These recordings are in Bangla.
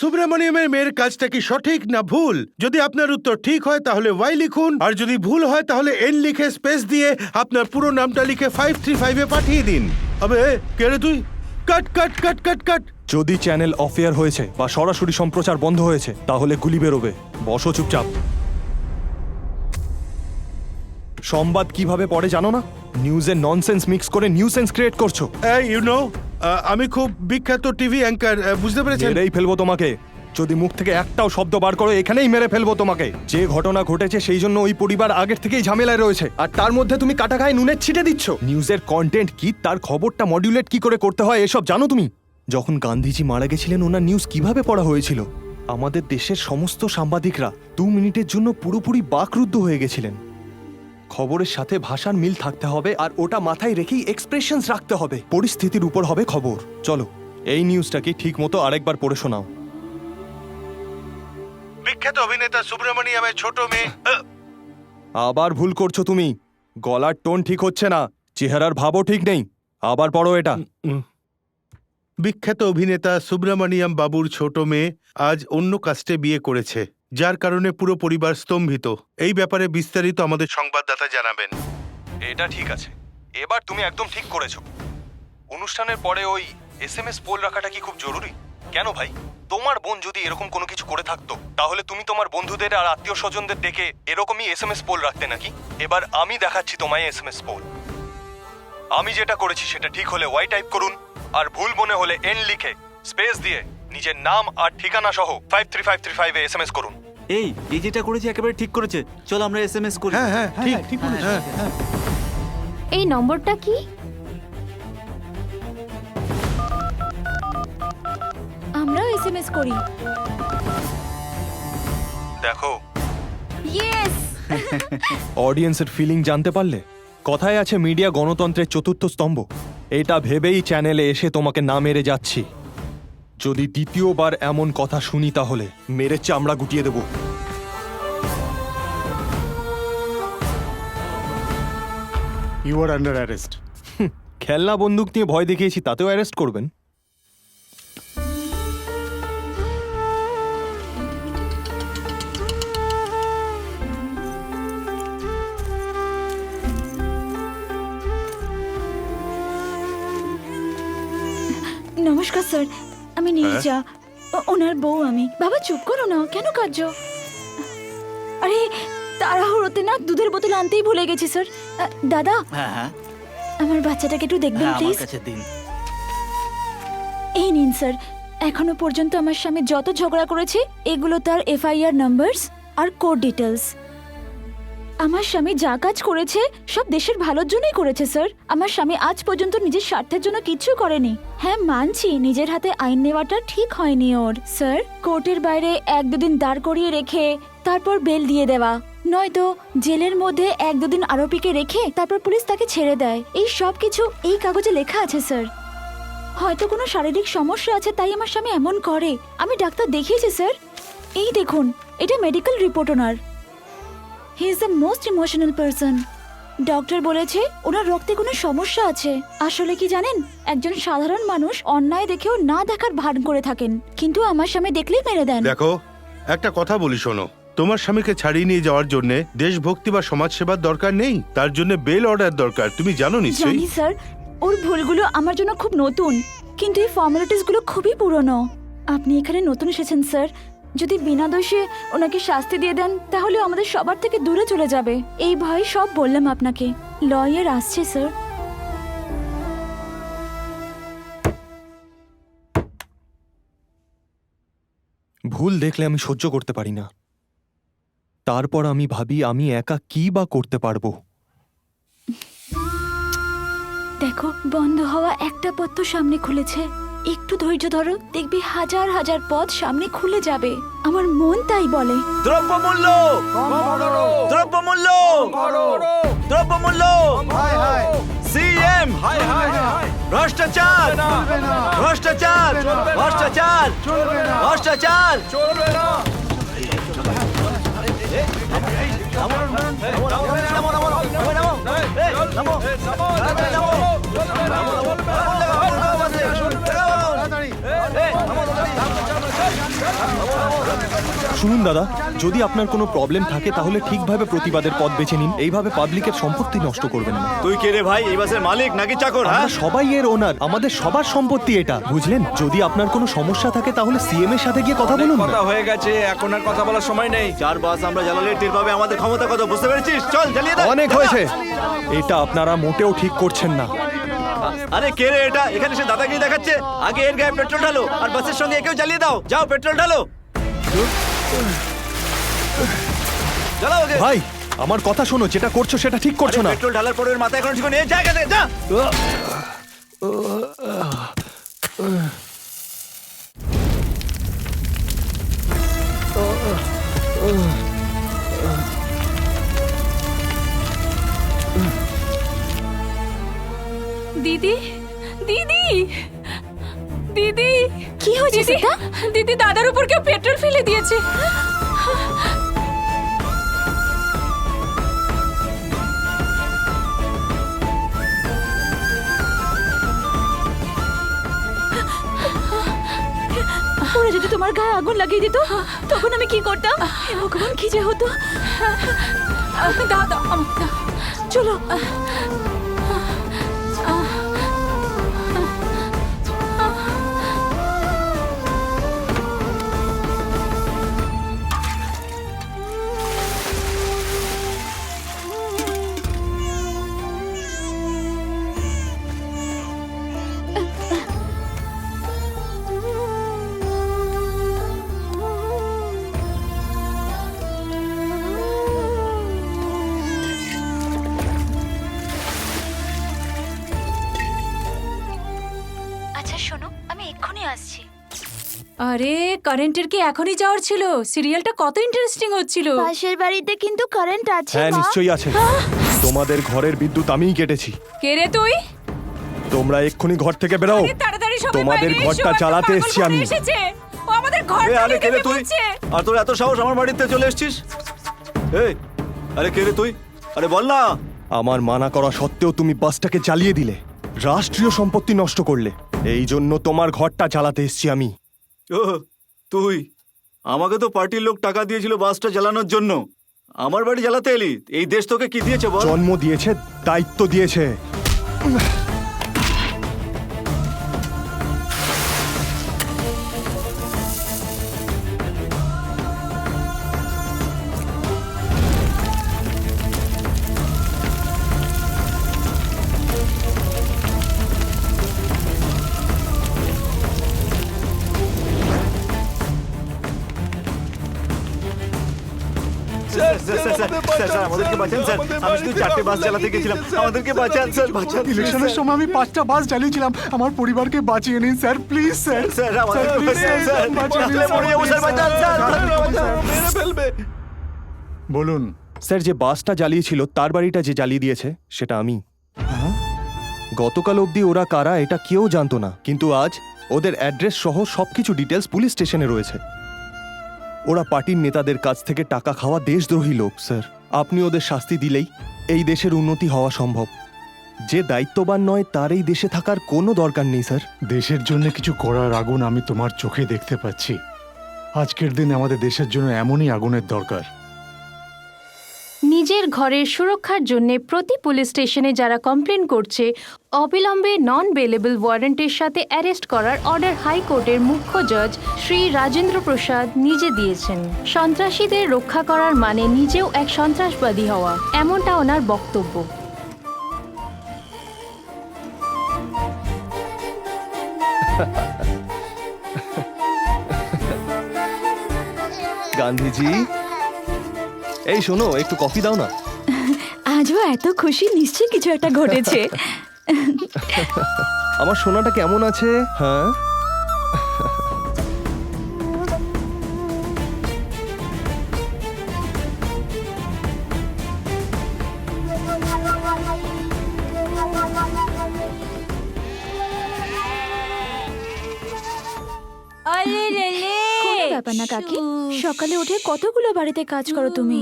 সুব্রমণিয়ামের মেয়ের কাজটা কি সঠিক না ভুল? যদি আপনার উত্তর ঠিক হয় তাহলে ওয়াই লিখুন। আর যদি ভুল হয় তাহলে এন লিখে স্পেস দিয়ে আপনার পুরো নামটা লিখে ফাইভ থ্রি ফাইভে পাঠিয়ে দিন। আবে কে রে তুই? কাট কাট কাট কাট কাট। যদি চ্যানেল অফেয়ার হয়েছে বা সরাসরি সম্প্রচার বন্ধ হয়েছে তাহলে গুলি বেরোবে। বসো চুপচাপ। সংবাদ কীভাবে পড়ে জানো না? নিউজের ননসেন্স মিক্স করে নিউসেন্স ক্রিয়েট করছ। এই ইউ নো আমি খুব বিখ্যাত টিভি অ্যাঙ্কার বুঝতে পেরেছেন? মেরেই ফেলব তোমাকে। যদি মুখ থেকে একটাও শব্দ বার করো, এখানেই মেরে ফেলব তোমাকে। যে ঘটনা ঘটেছে, সেই জন্য ওই পরিবার আগের থেকেই ঝামেলায় রয়েছে। আর তার মধ্যে তুমি কাটা গায়ে নুনের ছিটে দিচ্ছ। নিউজের কন্টেন্ট কি, তার খবরটা মডিউলেট কি করে করতে হয়, এসব জানো তুমি? যখন গান্ধীজি মারা গেছিলেন, ওনার নিউজ কীভাবে পড়া হয়েছিল? আমাদের দেশের সমস্ত সাংবাদিকরা দু মিনিটের জন্য পুরোপুরি বাকরুদ্ধ হয়ে গেছিলেন। খবরের সাথে ভাষার মিল থাকতে হবে আর ওটা মাথায় রেখেই এক্সপ্রেশনস রাখতে হবে। পরিস্থিতির উপর হবে খবর। চলো এই নিউজটাকে ঠিক মতো আরেকবার পড়ে শোনাও। বিখ্যাত অভিনেতা সুব্রমণিয়ামের ছোট মেয়ে আবার ভুল করছ তুমি। গলার টোন ঠিক হচ্ছে না চেহারার ভাবও ঠিক নেই। আবার পড়ো এটা। বিখ্যাত অভিনেতা সুব্রমণিয়াম বাবুর ছোট মেয়ে আজ অন্য কাস্টে বিয়ে করেছে, যার কারণে পুরো পরিবার স্তম্ভিত। এই ব্যাপারে বিস্তারিত আমাদের সংবাদদাতা জানাবেন। এটা ঠিক আছে। এবার তুমি একদম ঠিক করেছ। অনুষ্ঠানের পরে ওই এস এম এস পোল রাখাটা কি খুব জরুরি? কেন ভাই? তোমার বোন যদি এরকম কোনো কিছু করে থাকতো, তাহলে তুমি তোমার বন্ধুদের আর আত্মীয় স্বজনদের ডেকে এরকমই এস এম এস পোল রাখতে নাকি? এবার আমি দেখাচ্ছি তোমায় এস এম এস পোল। আমি যেটা করেছি সেটা ঠিক হলে ওয়াই টাইপ করুন, আর ভুল মনে হলে এন লিখে স্পেস দিয়ে নিজের নাম আর ঠিকানা সহ ফাইভ থ্রি ফাইভ থ্রি ফাইভে এস এম এস করুন। এই এই যেটা করেছে একেবারে ঠিক করেছে। চলো আমরা এস করি। হ্যাঁ হ্যাঁ ঠিক? ঠিক হ্যাঁ এই নম্বরটা কি? আমরাও এসএমএস করি। দেখো। ইয়েস অডিয়েন্সের ফিলিং জানতে পারলে? কথায় আছে মিডিয়া গণতন্ত্রের চতুর্থ স্তম্ভ। এটা ভেবেই চ্যানেলে এসে তোমাকে না মেরে যাচ্ছি। যদি দ্বিতীয়বার এমন কথা শুনি তাহলে মেরে চামড়া গুটিয়ে দেব। ইউ আর আন্ডার অ্যারেস্ট খেলনা বন্দুক নিয়ে ভয় দেখিয়েছি তাতেও অ্যারেস্ট করবেন। নমস্কার স্যার। আমি নীরজা ও- ওনার বউ আমি। বাবা চুপ করো না। কেন কার্য আরে তাড়াহুড়োতে না দুধের বোতল আনতেই ভুলে গেছি স্যার। আ, দাদা হ্যাঁ হ্যাঁ। আমার বাচ্চাটাকে একটু দেখবেন হ্যাঁ আমার প্লিজ। কাছে দিন। এই নিন স্যার। এখনও পর্যন্ত আমার স্বামী যত ঝগড়া করেছে এগুলো তার এফআইআর নাম্বারস আর কোড ডিটেলস আমার স্বামী যা কাজ করেছে, সব দেশের ভালোর জন্যই করেছে, স্যার। আমার স্বামী আজ পর্যন্ত নিজের স্বার্থের জন্য কিছু করেনি। হ্যাঁ মানছি, নিজের হাতে আইন নেওয়াটা ঠিক হয়নি ওর। স্যার, কোর্টের বাইরে এক দুদিন দাঁড় করিয়ে রেখে, তারপর বেল দিয়ে দেওয়া। নয়তো জেলের মধ্যে এক দুদিন আরোপীকে রেখে, তারপর পুলিশ তাকে ছেড়ে দেয়। এই সব কিছু এই কাগজে লেখা আছে, স্যার। হয়তো কোনো শারীরিক সমস্যা আছে, তাই আমার স্বামী এমন করে। আমি ডাক্তার দেখিয়েছি, স্যার। এই দেখুন, এটা medical report owner. He is the most emotional person doctor বলেছে ওনার রক্তে কোনো সমস্যা আছে। আসলে কি জানেন? একজন সাধারণ মানুষ অন্যায় দেখেও না দেখার ভান করে থাকেন। কিন্তু আমার স্বামী দেখলেই মেরে দেন। দেখো একটা কথা বলি শোনো। তোমার স্বামীকে ছাড়িয়ে নিয়ে যাওয়ার জন্য দেশভক্তি বা সমাজ সেবার দরকার নেই। তার জন্য বেল অর্ডার দরকার। তুমি জানো নিশ্চয়ই? জানি স্যার। ওর ভুলগুলো আমার জন্য খুব নতুন। কিন্তু এই ফর্মালিটিসগুলো খুবই পুরনো। আপনি এখানে নতুন এসেছেন স্যার। যদি বিনা দোষে ওনাকে শাস্তি দিয়ে দেন তাহলে আমাদের সবার থেকে দূরে চলে যাবে। এই ভয় সব বললাম আপনাকে। লয়ার আসছে স্যার। ভুল দেখলে আমি সহ্য করতে পারি না। তারপর আমি ভাবি আমি একা কি বা করতে পারব। দেখো বন্ধ হওয়া একটা পথ তো সামনে খুলেছে। একটু ধৈর্য ধরো দেখবি হাজার হাজার পথ সামনে খুলে যাবে আমার মন তাই বলে দ্রব্যমূল্য দ্রব্যমূল্য দ্রব্যমূল্য সিএম ভ্রষ্টাচার ভ্রষ্টাচার ভ্রষ্টাচার ভ্রষ্টাচার শুনুন দাদা। যদি আপনার কোনো প্রবলেম থাকে তাহলে ঠিকভাবে প্রতিবাদের পথ বেছে নিন। এইভাবে পাবলিকের সম্পত্তি নষ্ট করবেন না। তুই কে রে ভাই? এই বাসের মালিক নাকি চাকর হ্যাঁ? সবাই এর ওনার আমাদের সবার সম্পত্তি এটা। বুঝলেন? যদি আপনার কোনো সমস্যা থাকে তাহলে সিএম এর সাথে গিয়ে কথা বলুন না। কথা হয়ে গেছে এখন আর কথা বলার সময় নেই। চার বাস আমরা জ্বালালে টের পাবে আমাদের ক্ষমতা কত বুঝতে পেরেছিস? চল জ্বালিয়ে দাও অনেক হয়েছে। এটা আপনারা মোটেও ঠিক করছেন না। আরে কে রে এটা? এখানে সে দাদাগিরি দেখাচ্ছে। আগে এর গায়ে পেট্রোল ঢালো আর বাসের সঙ্গে একেও জ্বালিয়ে দাও। যাও পেট্রোল ঢালো। জ্বালাও ওকে ভাই আমার কথা শোনো যেটা করছ সেটা ঠিক করছ না। পেট্রোল ঢালার পরে ওর মাথায় এখন ঠিক নিয়ে জায়গা দে যা। দিদি দিদি। দিদি! কি হয়েছে সীতা? দিদি দাদার উপর কেউ পেট্রোল ফেলে দিয়েছে। ওরা যদি তোমার গায়ে আগুন লাগিয়ে দিত তখন আমি কি করতাম? ভগবান কি যে হতো? দাও দাও। চলো। আরে কারেন্টের কি এখনই যাওয়ার ছিল? সিরিয়ালটা কত ইন্টারেস্টিং হচ্ছিল। পাশের বাড়িতে কিন্তু কারেন্ট আছে হ্যাঁ নিশ্চয়ই আছে। তোমাদের ঘরের বিদ্যুৎ আমিই কেটেছি। কে রে তুই? তোমরা এক্ষুনি ঘর থেকে বেরাও। তাড়াতাড়ি সবাই তোমাদের ঘরটা চালাতে এসছি আমি। ও আমাদের ঘর আরে কে রে তুই? আর তোর এত সাহস আমার বাড়িতে চলে এসেছিস? এই আরে কে রে তুই? আরে বল না। আমার মানা করা সত্ত্বেও তুমি বাসটাকে চালিয়ে দিলে। রাষ্ট্রীয় সম্পত্তি নষ্ট করলে। এই জন্য তোমার ঘরটা চালাতে এসছি আমি। তুই। আমাকে তো পার্টির লোক টাকা দিয়েছিল বাসটা জ্বালানোর জন্য। আমার বাড়ি জ্বালাতে এলি। এই দেশ তোকে কি দিয়েছে বল? জন্ম দিয়েছে, দায়িত্ব দিয়েছে। Sir, sir, sir, sir, sir, sir, আমাদেরকে বাঁচান স্যার। আমি শুধু চারটে বাস চালাতে গেছিলাম। আমাদেরকে বাঁচান স্যার বাঁচান ইলেকশনের সময় আমি পাঁচটা বাস জ্বালিয়েছিলাম আমার পরিবারকে বাঁচিয়ে নিন স্যার প্লিজ স্যার। বাঁচান বাঁচান মেরে ফেলবে। বলুন স্যার যে বাসটা জ্বালিয়েছিল তার বাড়িটা যে জ্বালিয়ে দিয়েছে সেটা আমি। গতকাল অবধি ওরা কারা এটা কেউ জানতো না। কিন্তু আজ ওদের অ্যাড্রেস সহ সবকিছু ডিটেলস পুলিশ স্টেশনে রয়েছে। ওরা পার্টির নেতাদের কাছ থেকে টাকা খাওয়া দেশদ্রোহী লোক, স্যার। আপনি ওদের শাস্তি দিলেই এই দেশের উন্নতি হওয়া সম্ভব। যে দায়িত্ববান নয়, তার এই দেশে থাকার কোনো দরকার নেই, স্যার। দেশের জন্য কিছু করার আগুন আমি তোমার চোখে দেখতে পাচ্ছি। আজকের দিন আমাদের দেশের জন্য এমনই আগুনের দরকার। নিজের ঘরের সুরক্ষার জন্য প্রতি পুলিশ স্টেশনে যারা কমপ্লেন করছে, অবিলম্বে নন বেলেবল ওয়ারেন্টের সাথে অ্যারেস্ট করার অর্ডার হাইকোর্টের মুখ্য জজ শ্রী রাজেন্দ্র প্রসাদ নিজে দিয়েছেন। সন্ত্রাসীদের রক্ষা করার মানে নিজেও এক সন্ত্রাসবাদী হওয়া, এমনটা ওনার বক্তব্য। গান্ধীজি এই শোনো একটু কফি দাও না। আজও এত খুশি নিশ্চয়ই কিছু একটা ঘটেছে। আমার সোনাটা কেমন আছে হ্যাঁ? আরে রে রে ব্যাপার না কাকি। সকালে উঠে কতগুলো বাড়িতে কাজ করো তুমি।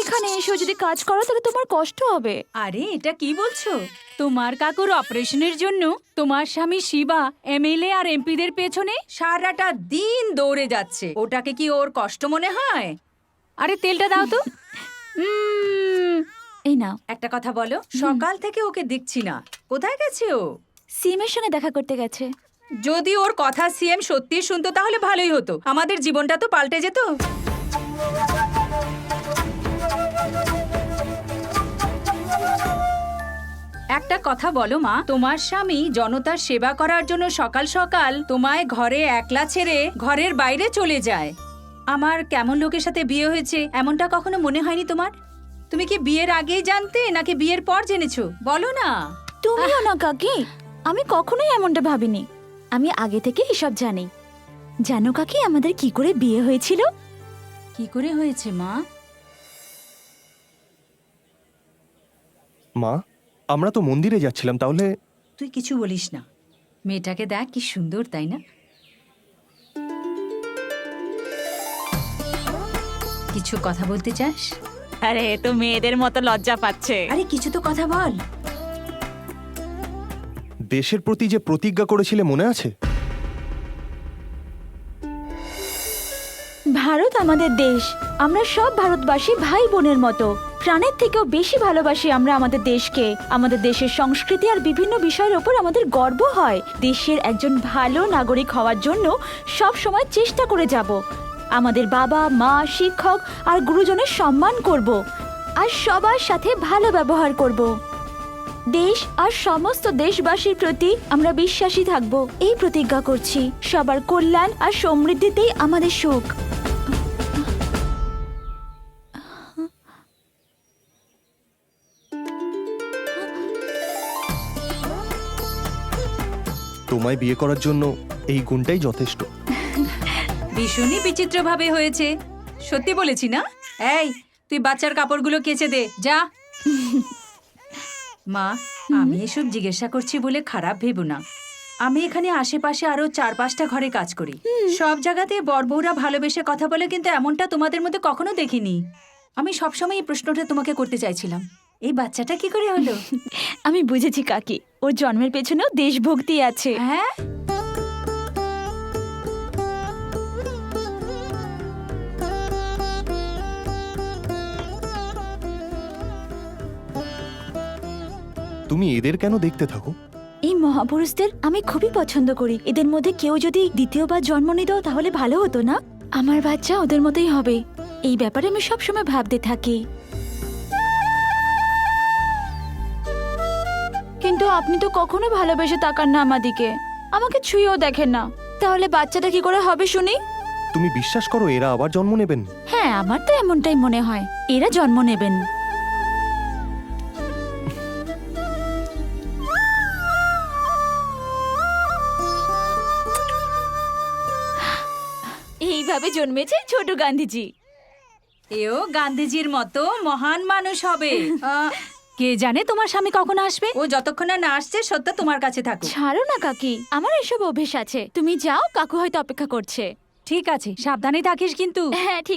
এখানে এসে যদি কাজ করো তাহলে তোমার কষ্ট হবে। আরে এটা কি বলছো? তোমার কাকুর অপারেশনের জন্য তোমার স্বামী শিবা এমএলএ আর এমপিদের পেছনে সারাটা দিন দৌড়ে যাচ্ছে। ওটাকে কি ওর কষ্ট মনে হয়? আরে তেলটা দাও তো। উম, এই নাও। একটা কথা বলো সকাল থেকে ওকে দেখছি না। কোথায় গেছে ও? সিমের সঙ্গে দেখা করতে গেছে। যদি ওর কথা সিএম সত্যি শুনতো, তাহলে ভালোই হতো। আমাদের জীবনটা তো পাল্টে যেত। একটা কথা বলো মা, তোমার স্বামী জনতার সেবা করার জন্য সকাল সকাল তোমায় ঘরে একলা ছেড়ে ঘরের বাইরে চলে যায়। আমার কেমন লোকের সাথে বিয়ে হয়েছে, এমনটা কখনো মনে হয়নি তোমার? তুমি কি বিয়ের আগেই জানতে, নাকি বিয়ের পর জেনেছো? বলো না। তুমিও না, কাকি। আমি কখনোই এমনটা ভাবিনি। আমি আগে থেকে এসব জানি। জানো কাকি আমাদের কি করে বিয়ে হয়েছিল? কি করে হয়েছে মা? মা আমরা তো মন্দিরে যাচ্ছিলাম তাহলে তুই কিছু বলিস না। মেয়েটাকে দেখ কি সুন্দর তাই না? কিছু কথা বলতে চাস? আরে তো মেয়েদের মতো লজ্জা পাচ্ছে। আরে কিছু তো কথা বল। দেশের প্রতি যে প্রতিজ্ঞা করেছিলে মনে আছে? ভারত আমাদের দেশ। আমরা সব ভারতবাসী ভাই বোনের মতো। প্রাণের থেকেও বেশি ভালোবাসি আমরা আমাদের দেশকে। আমাদের দেশের সংস্কৃতি আর বিভিন্ন বিষয়ের ওপর আমাদের গর্ব হয়। দেশের একজন ভালো নাগরিক হওয়ার জন্য সব সময় চেষ্টা করে যাব। আমাদের বাবা, মা, শিক্ষক আর গুরুজনের সম্মান করব। আর সবার সাথে ভালো ব্যবহার করব। দেশ আর সমস্ত দেশবাসীর প্রতি আমরা বিশ্বাসী থাকব। এই প্রতিজ্ঞা করছি। সবার কল্যাণ আর সমৃদ্ধিতেই আমাদের সুখ। তোমায় বিয়ে করার জন্য এই গুণটাই যথেষ্ট। ভীষণই বিচিত্র ভাবে হয়েছে। সত্যি বলেছি না? এই তুই বাচ্চার কাপড়গুলো কেচে দে। যা। মা আমি এসব জিজ্ঞাসা করছি বলে খারাপ ভেব না। আমি এখানে আশেপাশে আরও চার পাঁচটা ঘরে কাজ করি। সব জায়গাতে বরবৌরা ভালোবেসে কথা বলে কিন্তু এমনটা তোমাদের মধ্যে কখনো দেখিনি। আমি সবসময় এই প্রশ্নটা তোমাকে করতে চাইছিলাম। এই বাচ্চাটা কি করে হলো? আমি বুঝেছি কাকি ওর জন্মের পেছনেও দেশভক্তি আছে। হ্যাঁ? তুমি এদের কেন দেখতে থাকো? এই মহাপুরুষদের আমি খুবই পছন্দ করি। এদের মধ্যে কেউ যদি দ্বিতীয়বার জন্ম নিত তাহলে ভালো হতো না? আমার বাচ্চা ওদের মতোই হবে। এই ব্যাপারে আমি সবসময় ভাবতে থাকি। কিন্তু আপনি তো কখনো ভালোবেসে তাকান না আমাদিকে। আমাকে ছুঁয়েও দেখেন না। তাহলে বাচ্চাটা কি করে হবে শুনি? তুমি বিশ্বাস করো এরা আবার জন্ম নেবেন? হ্যাঁ আমার তো এমনটাই মনে হয়। এরা জন্ম নেবেন। এইভাবে জন্মেছে ছোট গান্ধীজি? এও গান্ধীজির মতো মহান মানুষ হবে। আহ, কে জানে তোমার স্বামী কখন আসবে? ও যতক্ষণ না আসছে সত্য তোমার কাছে থাকুক। ছাড়ো না কাকি। আমার এসব অভ্যেস আছে। তুমি যাও কাকু হয়তো অপেক্ষা করছে। ঠিক আছে সাবধানে থাকিস কিন্তু। হ্যাঁ ঠিক